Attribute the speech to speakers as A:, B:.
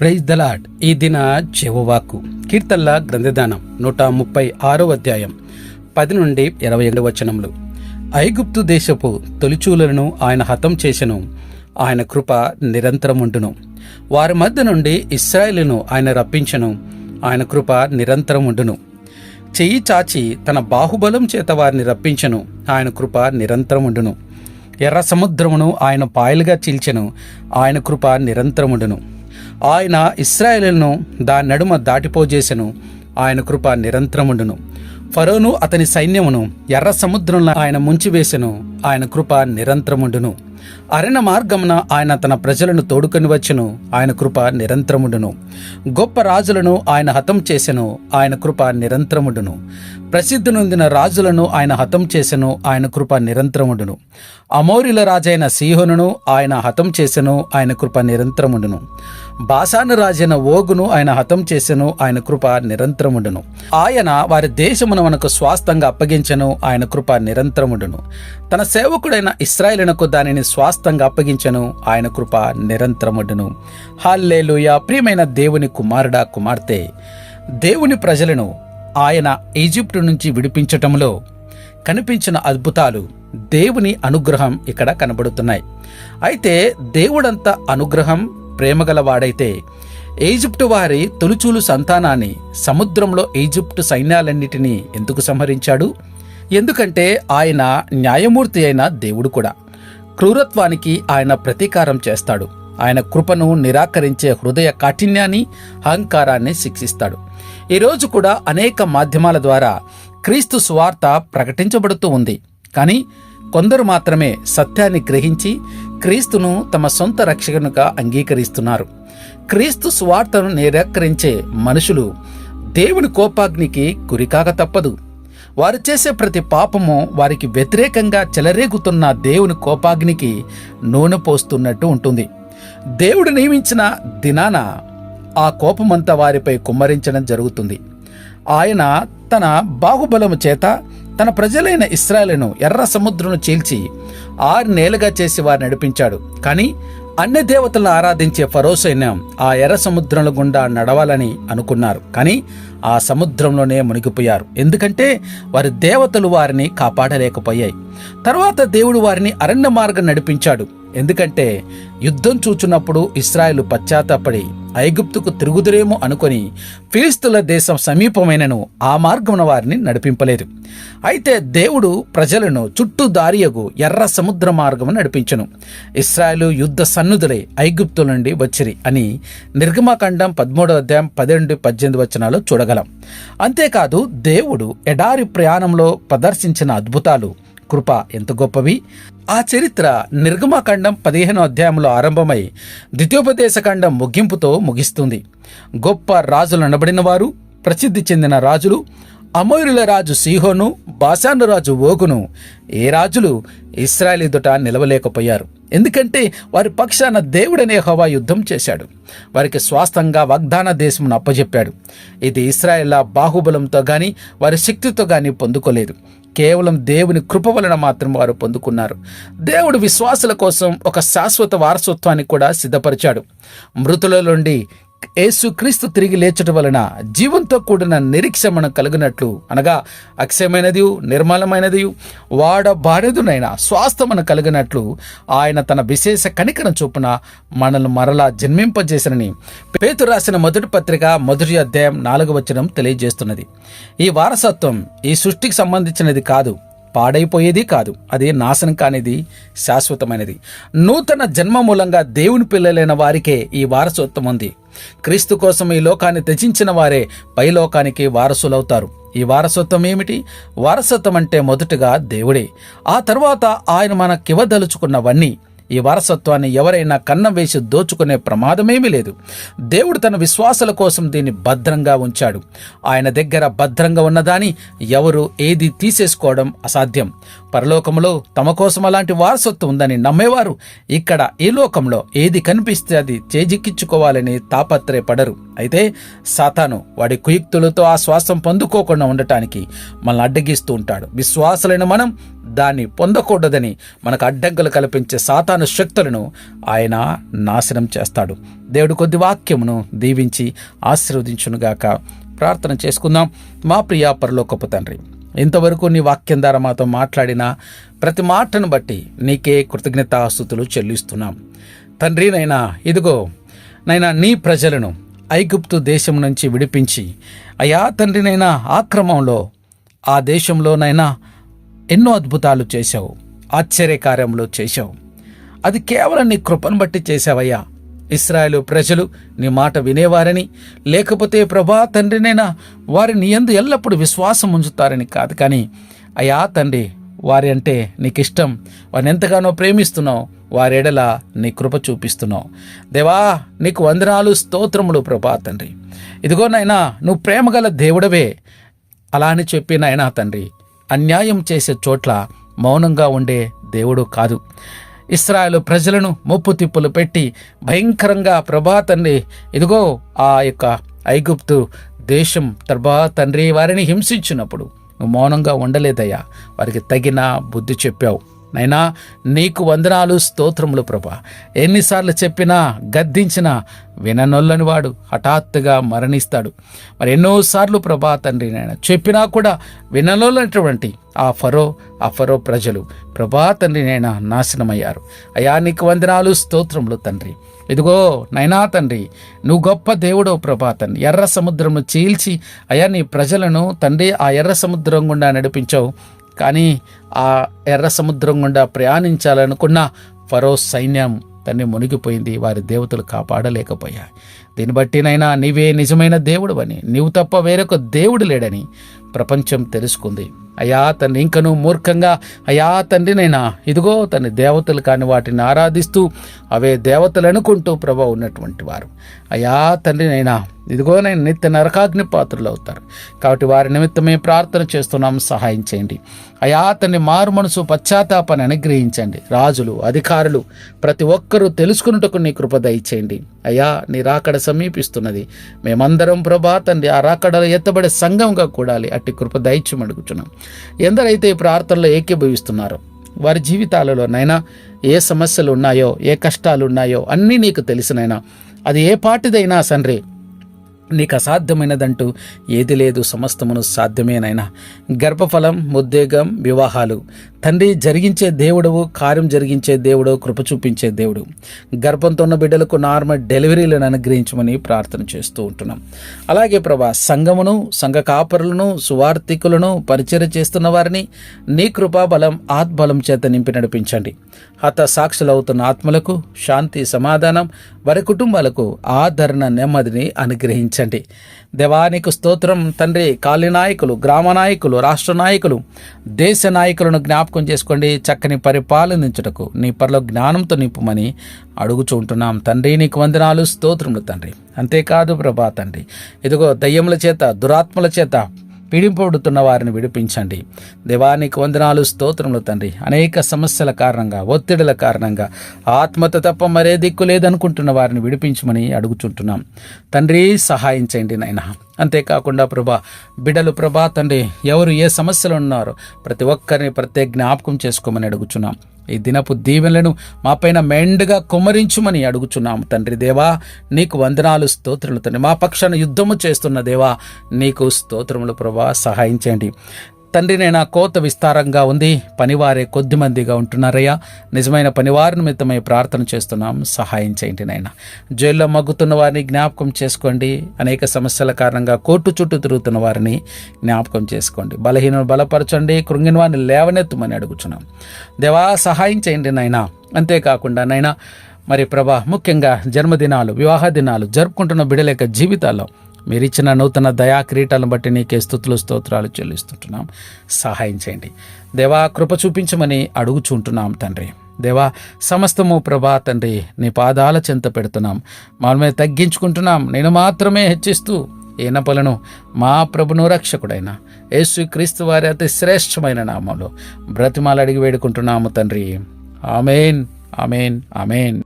A: Praise the Lord ఈ దిన చెవువాకు కీర్తల్ల గ్రంథదానం నూట ముప్పై ఆరో అధ్యాయం పది నుండి ఇరవై ఏడు వచనములు. ఐగుప్తు దేశపు తొలిచూలను ఆయన హతం చేసెను. ఆయన కృప నిరంతరముండును. వారి మధ్య నుండి ఇస్రాయేలును ఆయన రప్పించెను. ఆయన కృప నిరంతరముండును. చెయ్యి చాచి తన బాహుబలం చేత వారిని రప్పించెను. ఆయన కృప నిరంతరముండును. ఎర్ర సముద్రమును ఆయన పాయలుగా చీల్చెను. ఆయన కృప నిరంతరముండును. ఆయన ఇస్రాయేలును దాని నడుమ దాటిపోజేసెను. ఆయన కృప నిరంతరముండును. ఫరోను అతని సైన్యమును ఎర్ర సముద్రంలో ఆయన ముంచివేసెను. ఆయన కృప నిరంతరముండును. అరణ్య మార్గమున ఆయన తన ప్రజలను తోడుకొని వచ్చెను. ఆయన కృప నిరంతరముండును. గొప్ప రాజులను ఆయన హతం చేసెను. ఆయన కృప నిరంతరముండును. ప్రసిద్ధి నొందిన రాజులను ఆయన హతం చేసెను. ఆయన కృప నిరంతరముడును. అమౌరిల రాజైన సీహోనును ఆయన హతం చేసెను. ఆయన కృప నిరంతరముడును. బాసాను రాజైన ఓగును ఆయన హతం చేసెను. ఆయన కృప నిరంతరముడును. ఆయన వారి దేశమును మనకు స్వాస్థంగా అప్పగించెను. ఆయన కృప నిరంతరముడును. తన సేవకుడైన ఇస్రాయేలునకు దానిని స్వాస్థంగా అప్పగించను. ఆయన కృప నిరంతరముడును. హాల్లేలుయ. ప్రియమైన దేవుని కుమారుడా కుమార్తె. దేవుని ప్రజలను ఆయన ఈజిప్టు నుంచి విడిపించటంలో కనిపించిన అద్భుతాలు దేవుని అనుగ్రహం ఇక్కడ కనబడుతున్నాయి. అయితే దేవుడంత అనుగ్రహం ప్రేమగలవాడైతే ఈజిప్టు వారి తొలుచూలు సంతానాన్ని సముద్రంలో ఈజిప్టు సైన్యాలన్నిటినీ ఎందుకు సంహరించాడు? ఎందుకంటే ఆయన న్యాయమూర్తి అయిన దేవుడు కూడా. క్రూరత్వానికి ఆయన ప్రతీకారం చేస్తాడు. ఆయన కృపను నిరాకరించే హృదయ కాఠిన్యాన్ని అహంకారాన్ని శిక్షిస్తాడు. ఈరోజు కూడా అనేక మాధ్యమాల ద్వారా క్రీస్తు స్వార్త ప్రకటించబడుతూ ఉంది. కానీ కొందరు మాత్రమే సత్యాన్ని గ్రహించి క్రీస్తును తమ సొంత రక్షకునిగా అంగీకరిస్తున్నారు. క్రీస్తు స్వార్థను నిరాకరించే మనుషులు దేవుని కోపాగ్నికి గురికాక తప్పదు. వారు చేసే ప్రతి పాపము వారికి వ్యతిరేకంగా చెలరేగుతున్న దేవుని కోపాగ్నికి నూనె పోస్తున్నట్టు ఉంటుంది. దేవుడు నియమించిన దినాన ఆ కోపమంతా వారిపై కుమ్మరించడం జరుగుతుంది. ఆయన తన బాహుబలము చేత తన ప్రజలైన ఇస్రాయలను ఎర్ర సముద్రను చీల్చి ఆరు నేలుగా చేసి వారు నడిపించాడు. కానీ అన్ని దేవతలను ఆరాధించే ఫరో సైన్యం ఆ ఎర్ర సముద్రంలో గుండా నడవాలని అనుకున్నారు. కానీ ఆ సముద్రంలోనే మునిగిపోయారు. ఎందుకంటే వారి దేవతలు వారిని కాపాడలేకపోయాయి. తర్వాత దేవుడు వారిని అరణ్య మార్గం నడిపించాడు. ఎందుకంటే యుద్ధం చూచున్నప్పుడు ఇస్రాయలు పశ్చాత్తాపడి ఐగుప్తుకు తిరుగుదురేమో అనుకొని ఫిలిస్తుల దేశం సమీపమైనను ఆ మార్గమున వారిని నడిపింపలేదు. అయితే దేవుడు ప్రజలను చుట్టూ దారియగు ఎర్ర సముద్ర మార్గము నడిపించను. ఇస్రాయలు యుద్ధ సన్నుదులై ఐగుప్తుల నుండి వచ్చిరి అని నిర్గమాకాండం పదమూడవ అధ్యాయం పన్నెండు పద్దెనిమిది వచనాలు చూడగలం. అంతేకాదు దేవుడు ఎడారి ప్రయాణంలో ప్రదర్శించిన అద్భుతాలు కృప ఎంత గొప్పవి? ఆ చరిత్ర నిర్గమాకాండం పదిహేను అధ్యాయంలో ఆరంభమై ద్వితీయోపదేశకాండం ముగింపుతో ముగిస్తుంది. గొప్ప రాజులు అనబడిన వారు ప్రసిద్ధి చెందిన రాజులు అమోరుల రాజు సీహోను బాసాను రాజు ఓగును ఏ రాజులు ఇస్రాయల్ ఎదుట నిలవలేకపోయారు. ఎందుకంటే వారి పక్షాన దేవుడనే హవా యుద్ధం చేశాడు. వారికి స్వాస్థంగా వాగ్దాన దేశమును అప్పజెప్పాడు. ఇది ఇస్రాయేల్ బాహుబలంతో గాని వారి శక్తితో గాని పొందుకోలేదు. కేవలం దేవుని కృప వలన మాత్రం వారు పొందుకున్నారు. దేవుడు విశ్వాసుల కోసం ఒక శాశ్వత వారసత్వాన్ని కూడా సిద్ధపరిచాడు. మృతుల నుండి యేసుక్రీస్తు తిరిగి లేచడం వలన జీవంతో కూడిన నిరీక్ష మనం కలిగినట్లు అనగా అక్షయమైనది నిర్మలమైనది వాడబాడేదునైనా స్వాస్థమన కలిగినట్లు ఆయన తన విశేష కనికరం చొప్పున మనల్ని మరలా జన్మింపజేసినని పేతు రాసిన మొదటి పత్రిక మొదటి అధ్యాయం నాలుగు వచనం తెలియజేస్తున్నది. ఈ వారసత్వం ఈ సృష్టికి సంబంధించినది కాదు పాడైపోయేది కాదు అది నాశనం కానిది శాశ్వతమైనది. నూతన జన్మ మూలంగా దేవుని పిల్లలైన వారికే ఈ వారసత్వం ఉంది. క్రీస్తు కోసం ఈ లోకాన్ని త్యజించిన వారే పైలోకానికి వారసులవుతారు. ఈ వారసత్వం ఏమిటి? వారసత్వం అంటే మొదటగా దేవుడే. ఆ తర్వాత ఆయన మనకివ్వదలుచుకున్నవన్నీ ఈ వారసత్వాన్ని ఎవరైనా కన్నం వేసి దోచుకునే ప్రమాదమేమీ లేదు. దేవుడు తన విశ్వాసాల కోసం దీన్ని భద్రంగా ఉంచాడు. ఆయన దగ్గర భద్రంగా ఉన్నదాని ఎవరు ఏది తీసేసుకోవడం అసాధ్యం. పరలోకంలో తమ కోసం అలాంటి వారసత్వం ఉందని నమ్మేవారు. ఇక్కడ ఈ లోకంలో ఏది కనిపిస్తే అది చేజిక్కించుకోవాలని తాపత్రయపడరు. అయితే సాతాను వాడి కుయుక్తులతో ఆ శ్వాసం పొందుకోకుండా ఉండటానికి మనల్ని అడ్డగిస్తూ ఉంటాడు. విశ్వాసులైన మనం దాన్ని పొందకూడదని మనకు అడ్డంకులు కల్పించే సాతాను శక్తులను ఆయన నాశనం చేస్తాడు. దేవుడు కొద్ది వాక్యమును దీవించి ఆశీర్వదించునుగాక. ప్రార్థన చేసుకుందాం. మా ప్రియా పరలోకపు తండ్రి ఇంతవరకు నీ వాక్యం ద్వారా మాతో మాట్లాడిన ప్రతి మాటను బట్టి నీకే కృతజ్ఞతాస్థుతులు చెల్లిస్తున్నాం. తండ్రి నైనా ఇదిగో నైనా నీ ప్రజలను ఐగుప్తు దేశం నుంచి విడిపించి అయా తండ్రినైనా ఆక్రమంలో ఆ దేశంలోనైనా ఎన్నో అద్భుతాలు చేశావు ఆశ్చర్యకార్యములు చేశావు. అది కేవలం నీ కృపను బట్టి చేశావయ్యా. ఇస్రాయేలు ప్రజలు నీ మాట వినేవారని లేకపోతే ప్రభా తండ్రినైనా వారి నీ యందు ఎల్లప్పుడూ విశ్వాసం ఉంచుతారని కాదు కానీ అయ్యా తండ్రి వారి అంటే నీకు ఇష్టం వారిని ఎంతగానో ప్రేమిస్తున్నావు వారెడల నీ కృప చూపిస్తున్నావు. దేవా నీకు వందనాలు స్తోత్రములు ప్రభా తండ్రి. ఇదిగో ఇదిగోనైనా నువ్వు ప్రేమగల దేవుడవే. అలా అని చెప్పి నాయనా తండ్రి అన్యాయం చేసే చోట్ల మౌనంగా ఉండే దేవుడు కాదు. ఇస్రాయలు ప్రజలను ముప్పు తిప్పులు పెట్టి భయంకరంగా ప్రభా తండ్రి ఇదిగో ఆ యొక్క ఐగుప్తు దేశం ప్రభా తండ్రి వారిని హింసించినప్పుడు నువ్వు మౌనంగా ఉండలేదయ్యా. వారికి తగిన బుద్ధి చెప్పావు. నైనా నీకు వందనాలు స్తోత్రములు ప్రభా. ఎన్నిసార్లు చెప్పినా గద్దించినా విననొల్లని వాడు హఠాత్తుగా మరణిస్తాడు. మరి ఎన్నోసార్లు ప్రభా తండ్రి నాయన చెప్పినా కూడా విననొల్లనటువంటి ఆ ఫరో ఆ ఫరో ప్రజలు ప్రభా తండ్రి నైనా నాశనమయ్యారు. అయా నీకు వందనాలు స్తోత్రములు తండ్రి. ఇదిగో నైనా తండ్రి నువ్వు గొప్ప దేవుడో ప్రభా తండ్రి. ఎర్ర సముద్రము చీల్చి అయా నీ ప్రజలను తండ్రి ఆ ఎర్ర సముద్రం గుండా నడిపించావు. కానీ ఆ ఎర్ర సముద్రం గుండా ప్రయాణించాలనుకున్న ఫరో సైన్యం తన్ని మునిగిపోయింది. వారి దేవతలు కాపాడలేకపోయాయి. దీన్ని బట్టినైనా నీవే నిజమైన దేవుడు అని నీవు తప్ప వేరొక దేవుడు లేడని ప్రపంచం తెలుసుకుంది. అయా తండ్రి ఇంకను మూర్ఖంగా అయా తండ్రినైనా ఇదిగో తన దేవతలు కాని వాటిని ఆరాధిస్తూ అవే దేవతలు అనుకుంటూ ప్రభా ఉన్నటువంటి వారు. అయా తండ్రినైనా ఇదిగో నేను నిత్య నరకాగ్ని పాత్రలు అవుతారు కాబట్టి వారి నిమిత్తమే ప్రార్థన చేస్తున్నాం సహాయం చేయండి. అయా అతన్ని మారు మనసు పశ్చాత్తాపాన్ని అనుగ్రహించండి. రాజులు అధికారులు ప్రతి ఒక్కరూ తెలుసుకున్నట్టుకు నీ కృప దయచేయండి. అయ్యా నీ రాకడ సమీపిస్తున్నది. మేమందరం ప్రభా తండ్రి ఆ రాకడలో ఎత్తబడే సంఘంగా కూడాలి అట్టి కృప దయచేయం అడుగుతున్నాం ఎందరైతే ఈ ప్రార్థనలో ఏకీభవిస్తున్నారో వారి జీవితాలలో నైనా ఏ సమస్యలు ఉన్నాయో ఏ కష్టాలు ఉన్నాయో అన్నీ నీకు తెలిసినైనా అది ఏ పాటిదైనా సండ్రీ నీకు అసాధ్యమైనదంటూ ఏది లేదు సమస్తమును సాధ్యమేనైనా. గర్భఫలం ముద్దేగం వివాహాలు. తండ్రి జరిగించే దేవుడవు కార్యం జరిగించే దేవుడు కృప చూపించే దేవుడు. గర్భంతో ఉన్న బిడ్డలకు నార్మల్ డెలివరీలను అనుగ్రహించమని ప్రార్థన చేస్తూ ఉంటున్నాం. అలాగే ప్రభా సంఘమును సంఘ కాపరులను సువార్థికులను పరిచయం చేస్తున్న వారిని నీ కృపాబలం ఆత్బలం చేత నింపి నడిపించండి. హత సాక్షులవుతున్న ఆత్మలకు శాంతి సమాధానం వారి కుటుంబాలకు ఆదరణ నెమ్మదిని అనుగ్రహించండి. దేవానికి స్తోత్రం తండ్రి కాలి నాయకులు గ్రామ నాయకులు రాష్ట్ర నాయకులు దేశ నాయకులను జ్ఞాపకం చేసుకోండి. చక్కని పరిపాలనించుటకు నీ పరలో జ్ఞానంతో నింపుమని అడుగుచుంటున్నాం తండ్రి నీకు వందనాలు. స్తోత్రములు తండ్రి. అంతేకాదు ప్రభా తండ్రి. ఇదిగో దయ్యముల చేత దురాత్మల చేత పీడింపబడుతున్న వారిని విడిపించండి. దేవానికి వందనాలు స్తోత్రములు తండ్రి. అనేక సమస్యల కారణంగా ఒత్తిడిల కారణంగా ఆత్మత తప్ప మరే దిక్కు లేదనుకుంటున్న వారిని విడిపించమని అడుగుచుంటున్నాం. తండ్రి సహాయం చేయండి నాయన. అంతేకాకుండా ప్రభా బిడలు ప్రభా తండ్రి ఎవరు ఏ సమస్యలు ఉన్నారో ప్రతి ఒక్కరిని ప్రత్యేక జ్ఞాపకం చేసుకోమని అడుగుచున్నాం. ఈ దినపు దీవెనలను మాపైన మెండుగా కుమరించుమని అడుగుచున్నాము తండ్రి దేవా. నీకు వందనాలు స్తోత్రములు తండ్రి. మా పక్షాన యుద్ధము చేస్తున్న దేవా నీకు స్తోత్రములు ప్రభా సహాయం చేయండి. తండ్రి నేను కోత విస్తారంగా ఉంది. పనివారే కొద్ది మందిగా ఉంటున్నారయ్యా. నిజమైన పనివారి నిమిత్తమై ప్రార్థన చేస్తున్నాం. సహాయం చేయండి నాయన. జైల్లో మగ్గుతున్న వారిని జ్ఞాపకం చేసుకోండి. అనేక సమస్యల కారణంగా కోర్టు చుట్టూ తిరుగుతున్న వారిని జ్ఞాపకం చేసుకోండి. బలహీనను బలపరచండి. కృంగిన వారిని లేవనెత్తమని అడుగుచున్నాం. దేవా సహాయం చేయండి నాయన. అంతేకాకుండా నైనా మరి ప్రభా ముఖ్యంగా జన్మదినాలు వివాహ దినాలు జరుపుకుంటున్న బిడలేక జీవితాల్లో మీరు మీరిచ్చిన నూతన దయా క్రీటలను బట్టి నీకే స్థుతులు స్తోత్రాలు చెల్లిస్తుంటున్నాం. సహాయం చేయండి. దేవా కృప చూపించమని అడుగుచుంటున్నాం తండ్రి. దేవా సమస్తము ప్రభా తండ్రి నీ పాదాల చెంత పెడుతున్నాం. మనమే తగ్గించుకుంటున్నాం. నేను మాత్రమే హెచ్చిస్తూ ఈనపలను మా ప్రభును రక్షకుడైన యేసు క్రీస్తు వారి అతి శ్రేష్టమైన నామంలో బ్రతిమాలు అడిగి వేడుకుంటున్నాము తండ్రి. Amen amen amen.